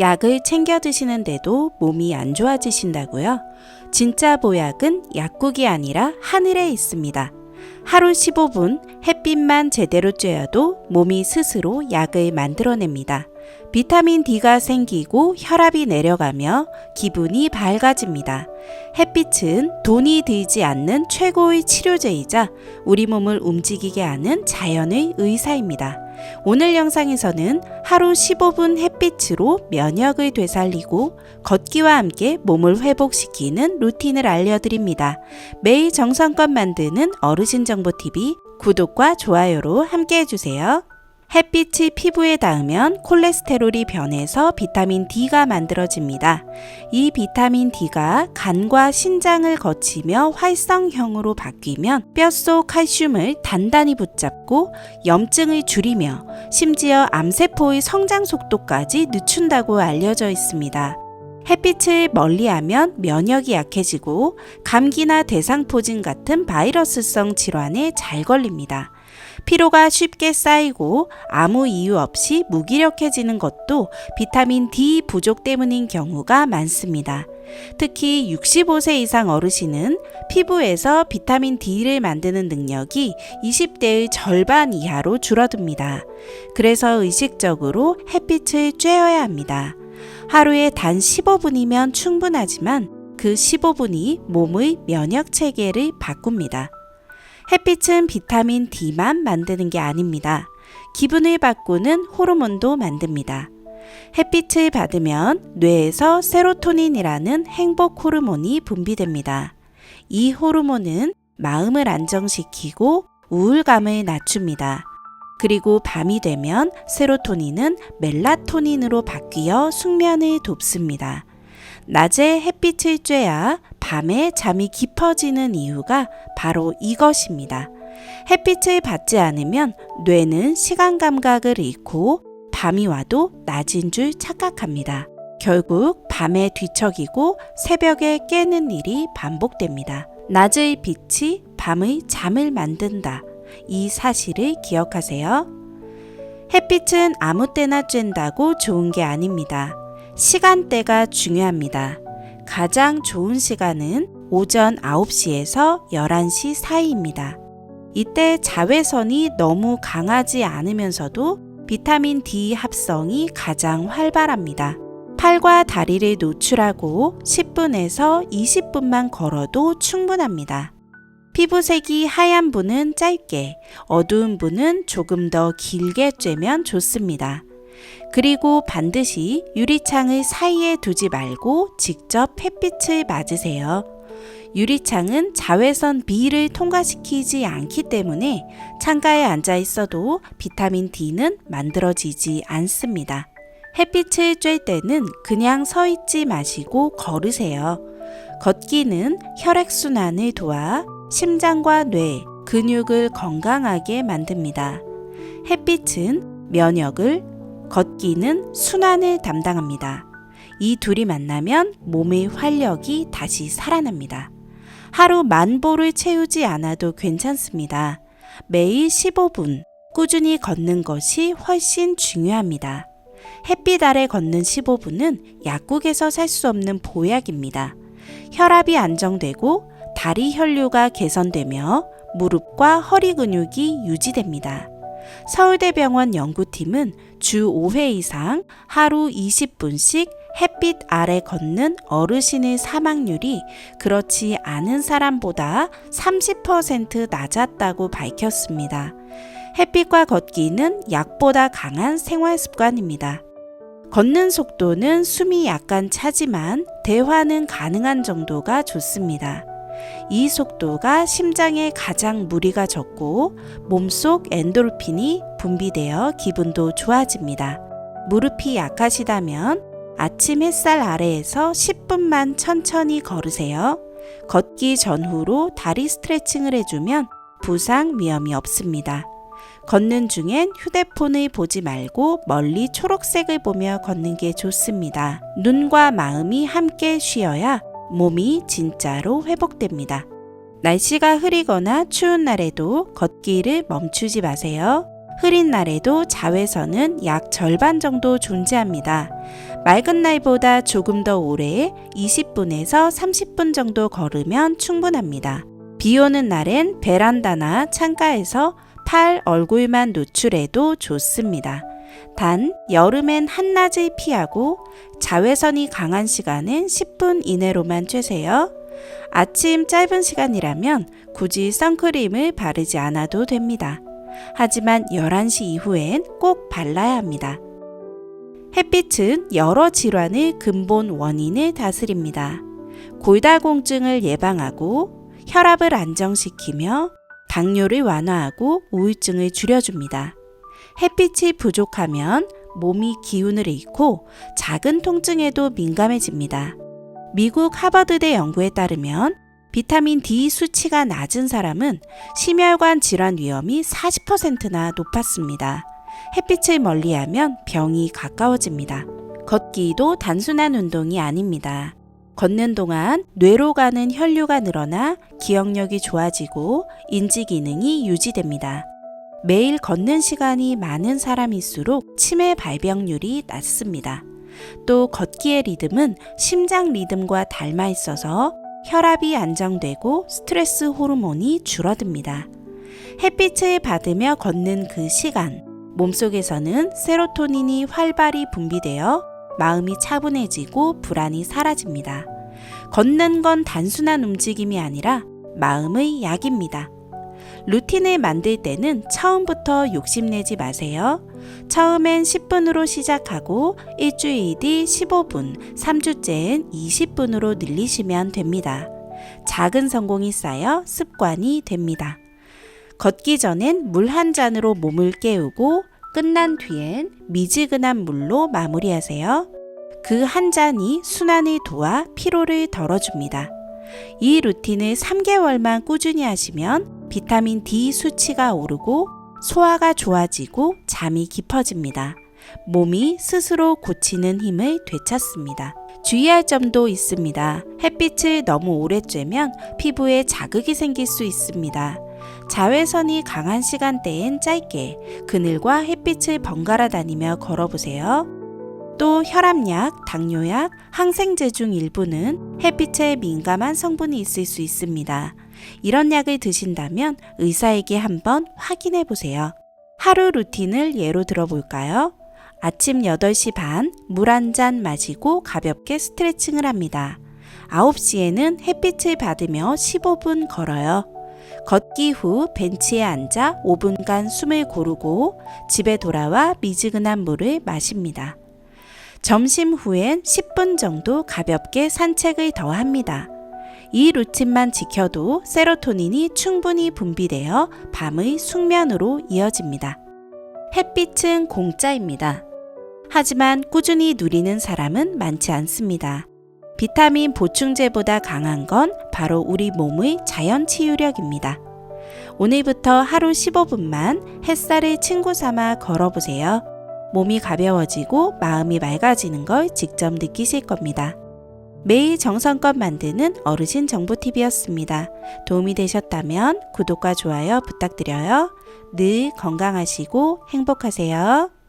약을 챙겨 드시는데도 몸이 안 좋아지신다고요? 진짜 보약은 약국이 아니라 하늘에 있습니다. 하루 15분 햇빛만 제대로 쬐어도 몸이 스스로 약을 만들어냅니다. 비타민 D가 생기고 혈압이 내려가며 기분이 밝아집니다. 햇빛은 돈이 들지 않는 최고의 치료제이자 우리 몸을 움직이게 하는 자연의 의사입니다. 오늘 영상에서는 하루 15분 햇빛으로 면역을 되살리고 걷기와 함께 몸을 회복시키는 루틴을 알려드립니다. 매일 정성껏 만드는 어르신 정보 TV 구독과 좋아요로 함께 해주세요. 햇빛이 피부에 닿으면 콜레스테롤이 변해서 비타민 D가 만들어집니다. 이 비타민 D가 간과 신장을 거치며 활성형으로 바뀌면 뼛속 칼슘을 단단히 붙잡고 염증을 줄이며 심지어 암세포의 성장 속도까지 늦춘다고 알려져 있습니다. 햇빛을 멀리하면 면역이 약해지고 감기나 대상포진 같은 바이러스성 질환에 잘 걸립니다. 피로가 쉽게 쌓이고 아무 이유 없이 무기력해지는 것도 비타민 D 부족 때문인 경우가 많습니다. 특히 65세 이상 어르신은 피부에서 비타민 D를 만드는 능력이 20대의 절반 이하로 줄어듭니다. 그래서 의식적으로 햇빛을 쬐어야 합니다. 하루에 단 15분이면 충분하지만 그 15분이 몸의 면역 체계를 바꿉니다. 햇빛은 비타민 D만 만드는 게 아닙니다. 기분을 바꾸는 호르몬도 만듭니다. 햇빛을 받으면 뇌에서 세로토닌이라는 행복 호르몬이 분비됩니다. 이 호르몬은 마음을 안정시키고 우울감을 낮춥니다. 그리고 밤이 되면 세로토닌은 멜라토닌으로 바뀌어 숙면을 돕습니다. 낮에 햇빛을 쬐야 밤에 잠이 깊어지는 이유가 바로 이것입니다. 햇빛을 받지 않으면 뇌는 시간 감각을 잃고 밤이 와도 낮인 줄 착각합니다. 결국 밤에 뒤척이고 새벽에 깨는 일이 반복됩니다. 낮의 빛이 밤의 잠을 만든다. 이 사실을 기억하세요. 햇빛은 아무 때나 쬐다고 좋은 게 아닙니다. 시간대가 중요합니다. 가장 좋은 시간은 오전 9시에서 11시 사이입니다. 이때 자외선이 너무 강하지 않으면서도 비타민 D 합성이 가장 활발합니다. 팔과 다리를 노출하고 10분에서 20분만 걸어도 충분합니다. 피부색이 하얀 분은 짧게, 어두운 분은 조금 더 길게 쬐면 좋습니다. 그리고 반드시 유리창을 사이에 두지 말고 직접 햇빛을 맞으세요. 유리창은 자외선 B를 통과시키지 않기 때문에 창가에 앉아 있어도 비타민 D는 만들어지지 않습니다. 햇빛을 쬐 때는 그냥 서 있지 마시고 걸으세요. 걷기는 혈액순환을 도와 심장과 뇌, 근육을 건강하게 만듭니다. 햇빛은 면역을, 걷기는 순환을 담당합니다. 이 둘이 만나면 몸의 활력이 다시 살아납니다. 하루 만 보를 채우지 않아도 괜찮습니다. 매일 15분 꾸준히 걷는 것이 훨씬 중요합니다. 햇빛 아래 걷는 15분은 약국에서 살 수 없는 보약입니다. 혈압이 안정되고 다리 혈류가 개선되며 무릎과 허리 근육이 유지됩니다. 서울대병원 연구팀은 주 5회 이상 하루 20분씩 햇빛 아래 걷는 어르신의 사망률이 그렇지 않은 사람보다 30% 낮았다고 밝혔습니다. 햇빛과 걷기는 약보다 강한 생활 습관입니다. 걷는 속도는 숨이 약간 차지만 대화는 가능한 정도가 좋습니다. 이 속도가 심장에 가장 무리가 적고 몸속 엔도르핀이 분비되어 기분도 좋아집니다. 무릎이 약하시다면 아침 햇살 아래에서 10분만 천천히 걸으세요. 걷기 전후로 다리 스트레칭을 해주면 부상 위험이 없습니다. 걷는 중엔 휴대폰을 보지 말고 멀리 초록색을 보며 걷는 게 좋습니다. 눈과 마음이 함께 쉬어야 몸이 진짜로 회복됩니다. 날씨가 흐리거나 추운 날에도 걷기를 멈추지 마세요. 흐린 날에도 자외선은 약 절반 정도 존재합니다. 맑은 날보다 조금 더 오래 20분에서 30분 정도 걸으면 충분합니다. 비 오는 날엔 베란다나 창가에서 팔, 얼굴만 노출해도 좋습니다. 단, 여름엔 한낮을 피하고 자외선이 강한 시간은 10분 이내로만 쬐세요. 아침 짧은 시간이라면 굳이 선크림을 바르지 않아도 됩니다. 하지만 11시 이후엔 꼭 발라야 합니다. 햇빛은 여러 질환의 근본 원인을 다스립니다. 골다공증을 예방하고 혈압을 안정시키며 당뇨를 완화하고 우울증을 줄여줍니다. 햇빛이 부족하면 몸이 기운을 잃고 작은 통증에도 민감해집니다. 미국 하버드대 연구에 따르면 비타민 D 수치가 낮은 사람은 심혈관 질환 위험이 40%나 높았습니다. 햇빛을 멀리하면 병이 가까워집니다. 걷기도 단순한 운동이 아닙니다. 걷는 동안 뇌로 가는 혈류가 늘어나 기억력이 좋아지고 인지 기능이 유지됩니다. 매일 걷는 시간이 많은 사람일수록 치매 발병률이 낮습니다. 또 걷기의 리듬은 심장 리듬과 닮아 있어서 혈압이 안정되고 스트레스 호르몬이 줄어듭니다. 햇빛을 받으며 걷는 그 시간, 몸속에서는 세로토닌이 활발히 분비되어 마음이 차분해지고 불안이 사라집니다. 걷는 건 단순한 움직임이 아니라 마음의 약입니다. 루틴을 만들 때는 처음부터 욕심내지 마세요. 처음엔 10분으로 시작하고 일주일 뒤 15분, 3주째엔 20분으로 늘리시면 됩니다. 작은 성공이 쌓여 습관이 됩니다. 걷기 전엔 물 한 잔으로 몸을 깨우고 끝난 뒤엔 미지근한 물로 마무리하세요. 그 한 잔이 순환을 도와 피로를 덜어줍니다. 이 루틴을 3개월만 꾸준히 하시면 비타민 D 수치가 오르고 소화가 좋아지고 잠이 깊어집니다. 몸이 스스로 고치는 힘을 되찾습니다. 주의할 점도 있습니다. 햇빛을 너무 오래 쬐면 피부에 자극이 생길 수 있습니다. 자외선이 강한 시간대엔 짧게 그늘과 햇빛을 번갈아 다니며 걸어보세요. 또 혈압약, 당뇨약, 항생제 중 일부는 햇빛에 민감한 성분이 있을 수 있습니다. 이런 약을 드신다면 의사에게 한번 확인해 보세요. 하루 루틴을 예로 들어볼까요? 아침 8시 반, 물 한 잔 마시고 가볍게 스트레칭을 합니다. 9시에는 햇빛을 받으며 15분 걸어요. 걷기 후 벤치에 앉아 5분간 숨을 고르고 집에 돌아와 미지근한 물을 마십니다. 점심 후엔 10분 정도 가볍게 산책을 더 합니다. 이 루틴만 지켜도 세로토닌이 충분히 분비되어 밤의 숙면으로 이어집니다. 햇빛은 공짜입니다. 하지만 꾸준히 누리는 사람은 많지 않습니다. 비타민 보충제보다 강한 건 바로 우리 몸의 자연 치유력입니다. 오늘부터 하루 15분만 햇살을 친구 삼아 걸어보세요. 몸이 가벼워지고 마음이 맑아지는 걸 직접 느끼실 겁니다. 매일 정성껏 만드는 어르신 정보TV였습니다. 도움이 되셨다면 구독과 좋아요 부탁드려요. 늘 건강하시고 행복하세요.